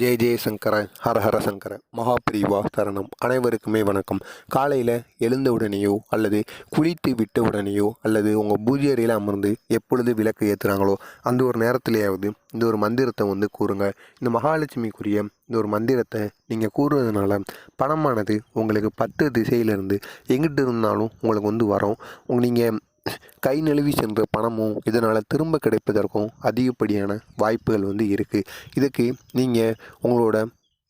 ஜெய ஜெய சங்கர ஹர ஹர சங்கர மகாபிரிவா சரணம் அனைவருக்குமே வணக்கம். காலையில் எழுந்த உடனேயோ அல்லது குளித்து விட்ட உடனேயோ அல்லது உங்கள் பூஜை அறையில் அமர்ந்து எப்பொழுது விளக்கு ஏற்றுறாங்களோ அந்த ஒரு நேரத்திலேயாவது இந்த ஒரு மந்திரத்தை வந்து கூறுங்க. இந்த மகாலட்சுமிக்குரிய இந்த ஒரு மந்திரத்தை நீங்கள் கூறுறதுனால பணமானது உங்களுக்கு பத்து திசையிலிருந்து எங்கிட்டு இருந்தாலும் உங்களுக்கு வந்து வரும். நீங்கள் கை நழுவி சென்ற பணமும் இதனால் திரும்ப கிடைப்பதற்கும் அதிகப்படியான வாய்ப்புகள் வந்து இருக்குது இதுக்கு நீங்கள் உங்களோட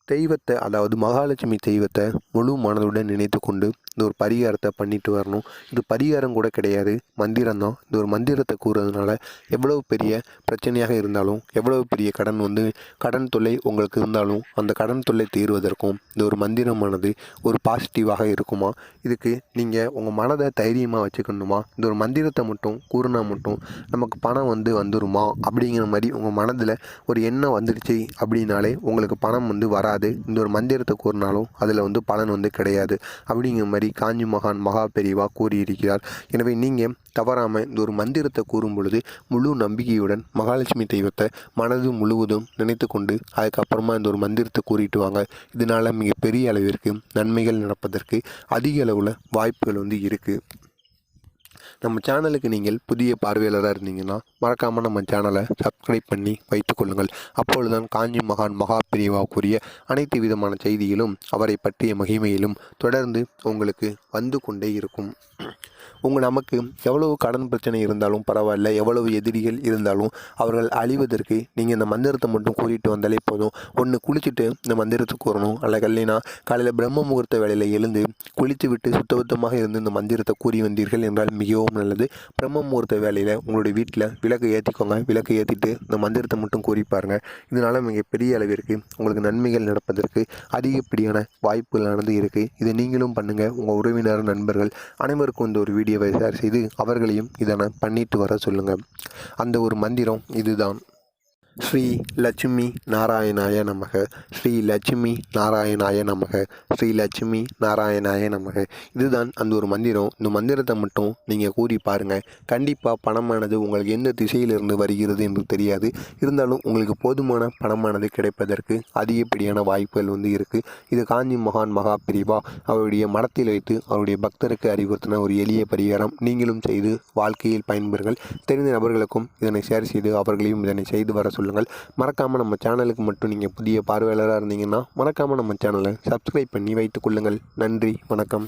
தெய்வத்தை அதாவது மகாலட்சுமி தெய்வத்தை முழு மனதுடன் நினைத்து கொண்டு இந்த ஒரு பரிகாரத்தை பண்ணிட்டு வரணும். இது பரிகாரம் கூட கிடையாது. மந்திரம் தான். இந்த ஒரு மந்திரத்தை கூறுறதுனால எவ்வளவு பெரிய பிரச்சனையாக இருந்தாலும் எவ்வளவு பெரிய கடன் வந்து கடன் தொல்லை உங்களுக்கு இருந்தாலும் அந்த கடன் தொல்லை தீர்வதற்கும் இந்த ஒரு மந்திரமானது ஒரு பாசிட்டிவாக இருக்குமா? இதுக்கு நீங்கள் உங்கள் மனதை தைரியமாக வச்சுக்கணுமா? இந்த ஒரு மந்திரத்தை மட்டும் கூறுனா மட்டும் நமக்கு பணம் வந்து வந்துருமா? அப்படிங்கிற மாதிரி உங்கள் மனதில் ஒரு எண்ணம் வந்துடுச்சு அப்படின்னாலே உங்களுக்கு பணம் வந்து வராது. இந்த ஒரு மந்திரத்தை கூறினாலும் அதில் வந்து பலன் வந்து கிடையாது. அப்படிங்கிற மாதிரி காஞ்சி மகான் மகா பெரிவா கூறியிருக்கிறார். எனவே நீங்கள் தவறாமல் இந்த ஒரு மந்திரத்தை கூறும் பொழுது முழு நம்பிக்கையுடன் மகாலட்சுமி தெய்வத்தை மனது முழுவதும் நினைத்து கொண்டு அதுக்கப்புறமா இந்த ஒரு மந்திரத்தை கூறிட்டு வாங்க. இதனால் மிகப்பெரிய அளவிற்கு நன்மைகள் நடப்பதற்கு அதிக அளவில் வாய்ப்புகள் வந்து இருக்குது நம்ம சேனலுக்கு நீங்கள் புதிய பார்வையாளராக இருந்தீங்கன்னா மறக்காமல் நம்ம சேனலை சப்ஸ்கிரைப் பண்ணி வைத்துக்கொள்ளுங்கள் அப்பொழுதுதான் காஞ்சி மகான் மகா பிரிவா கூறிய அனைத்து விதமான செய்திகளும் அவரை பற்றிய மகிமையிலும் தொடர்ந்து உங்களுக்கு வந்து கொண்டே இருக்கும். உங்கள் நமக்கு எவ்வளவு கடன் பிரச்சனை இருந்தாலும் பரவாயில்ல எவ்வளவு எதிரிகள் இருந்தாலும் அவர்கள் அழிவதற்கு நீங்கள் இந்த மந்திரத்தை மட்டும் கூறிட்டு வந்தாலே போதும். ஒன்று குளிச்சுட்டு இந்த மந்திரத்தை கூறணும் அல்ல கல்லினா காலையில் பிரம்ம முகூர்த்த வேலையில் எழுந்து குளித்து விட்டு சுத்தபத்தமாக இருந்து இந்த மந்திரத்தை கூறி வந்தீர்கள் என்றால் மிகவும் நல்லது. பிரம்ம முகூர்த்த வேலையில் உங்களுடைய வீட்டில் விளக்கு ஏற்றிக்கோங்க விளக்கு ஏற்றிட்டு இந்த மந்திரத்தை மட்டும் கூறி பாருங்கள் இதனால் மிகப்பெரிய அளவிற்கு உங்களுக்கு நன்மைகள் நடப்பதற்கு அதிகப்படியான வாய்ப்புகளானது இருக்குது இதை நீங்களும் பண்ணுங்கள் உங்கள் உறவினர் நண்பர்கள் அனைவருக்கும் இந்த ஒரு வீடியோவை ஷேர் செய்து அவர்களையும் இதனை பண்ணிட்டு வர சொல்லுங்கள் அந்த ஒரு மந்திரம் இதுதான். ஸ்ரீ லட்சுமி நாராயணாய நமக. ஸ்ரீ லட்சுமி நாராயணாய நமக. ஸ்ரீ லட்சுமி நாராயணாய நமக. இதுதான் அந்த ஒரு மந்திரம். இந்த மந்திரத்தை மட்டும் நீங்கள் கூறி பாருங்கள் கண்டிப்பாக பணமானது உங்களுக்கு எந்த திசையிலிருந்து வருகிறது என்று தெரியாது. இருந்தாலும் உங்களுக்கு போதுமான பணமானது கிடைப்பதற்கு அதிகப்படியான வாய்ப்புகள் வந்து இருக்குது இது காஞ்சி மகான் மகா பிரிவா. அவருடைய மடத்தில் வைத்து அவருடைய பக்தருக்கு அறிவுறுத்தின ஒரு எளிய பரிகாரம். நீங்களும் செய்து வாழ்க்கையில் பயன்பெறுங்கள். தெரிந்த நபர்களுக்கும் இதனை ஷேர் செய்து அவர்களையும் இதனை செய்து வர கொள்ளுங்கள் மறக்காமல் நம்ம சேனலுக்கு மட்டும் நீங்கள் புதிய பார்வையாளராக இருந்தீங்கன்னா மறக்காமல் நம்ம சேனலை சப்ஸ்கிரைப் பண்ணி வைத்துக் கொள்ளுங்கள். நன்றி வணக்கம்.